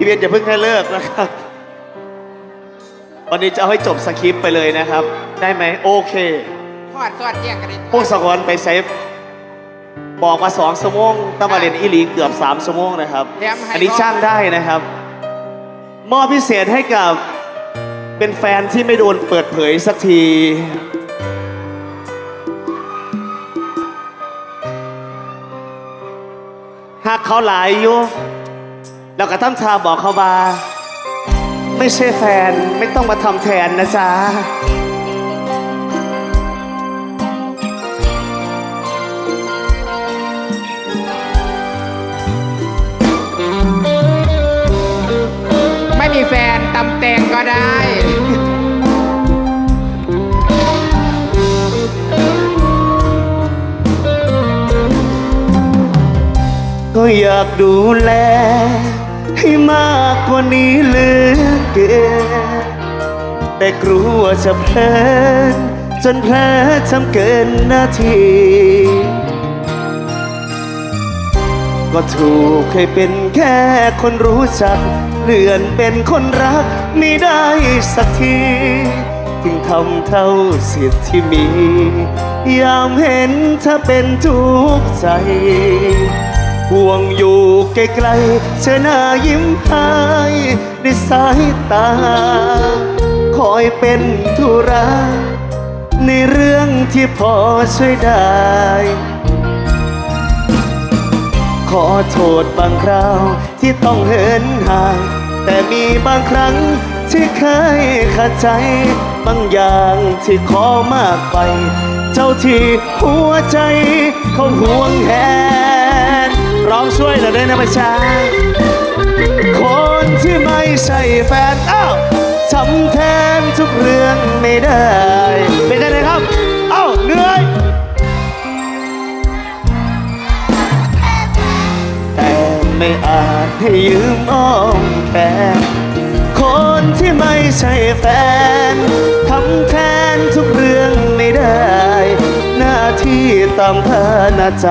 พี่เบียนอย่าเพิ่งให้เลิกนะครับ วันนี้จะเอาให้จบสคริปต์ไปเลยนะครับ ได้ไหมโอเคพอดสวัสดีกันเลยพวกสกอนไปเซฟบอกมาสองชั่วโมงต้องมาเรียนอีหลีเกือบสามชั่วโมงนะครับอันนี้ช่างได้นะครับ มอบพิเศษให้กับเป็นแฟนที่ไม่โดนเปิดเผยสักที หากเขาหลายอยู่ แล้วก็ทำทาบอกเขาบาไม่ใช่แฟนไม่ต้องมาทำแทนนะจ๊ะไม่มีแฟนตำแตงก็ได้ก็อยากดูแล ให้มากกว่านี้เหลือเกินแต่กลัวจะเพลินจนแผลทำเกินหน้าที่ก็ถูกเคยเป็นแค่คนรู้จัก เลื่อนเป็นคนรักไม่ได้สักทีถึงทำเท่าสิทธิ์ที่มี ยามเห็นเธอเป็นทุกข์ใจ ห่วงอยู่ไกลๆเธอหน้ายิ้มให้ในสายตา คอยเป็นธุระในเรื่องที่พอช่วยได้ ขอโทษบางคราวที่ต้องเหินห่าง แต่มีบางครั้งที่เคยขัดใจ บางอย่างที่ขอมากไป เจ้าที่หัวใจเขาห่วงแหน ร้องช่วยหน่อยได้นะประชา คนที่ไม่ใช่แฟนอ้าวทำแทนทุกเรื่องไม่ได้ เป็นยังไงครับเอ้าเหนื่อยแต่ไม่อาจให้ยืมอ้อมแขนคนที่ไม่ใช่แฟนทำแทนทุกเรื่องไม่ได้ หน้าที่ตามฐานาใจ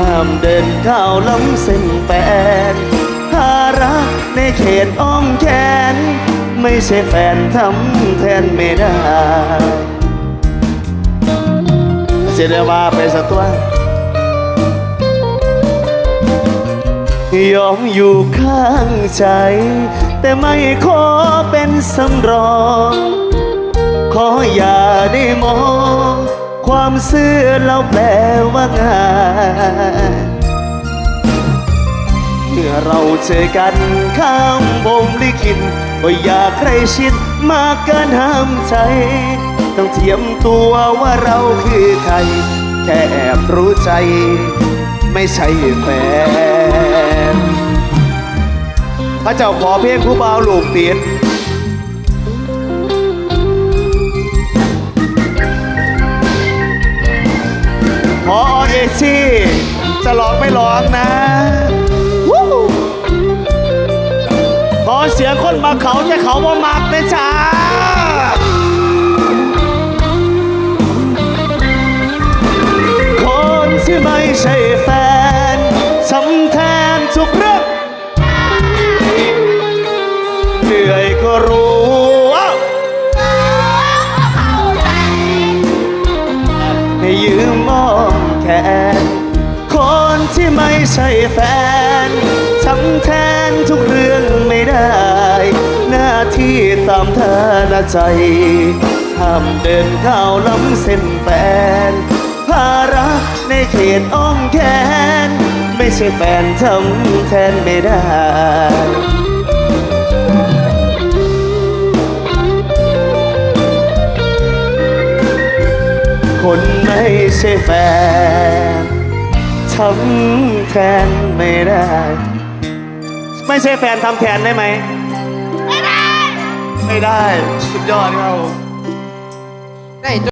ห้ามเดินเข้าวล้ำเส้นแฟนภาระในเขตอ้อมแขน ไม่ใช่แฟนทำแทนไม่ได้ เสียดายว่าไปสักตัวยอมอยู่ข้างใจ แต่ไม่ขอเป็นสำรอง ขออย่าได้มอง ความเสื่อเราแปลว่างานเมื่อเราเจอกันข้ามบมลิขิตก็อยากใครชิดมากเกินห้ามใจ ต้องเทียมตัวว่าเราคือใคร แค่แอบรู้ใจ ไม่ใช่แฟนพระเจ้าขอเพลงผู้บ่าวลูกเตียน สียงคนมาเขาแต่เขามามักนะจ้าคนที่ไม่ใช่แฟนสำแทนทุกเรื่องเหนื่อยก็รู้อ้าวให้ยืมมองแขนคนที่ไม่ใช่แฟน ทำแทนทุกเรื่องไม่ได้ หน้าที่ตามฐานาใจห้ามเดินเข้าวล้ำเส้นแฟนภาระในเขตอ้อมแขน ไม่ใช่แฟนทำแทนไม่ได้คนไม่ใช่แฟนทำแทนไม่ได้ ไม่ใช่แฟนทำแทนได้ไหม ไม่ได้ ไม่ได้ สุดยอดครับได้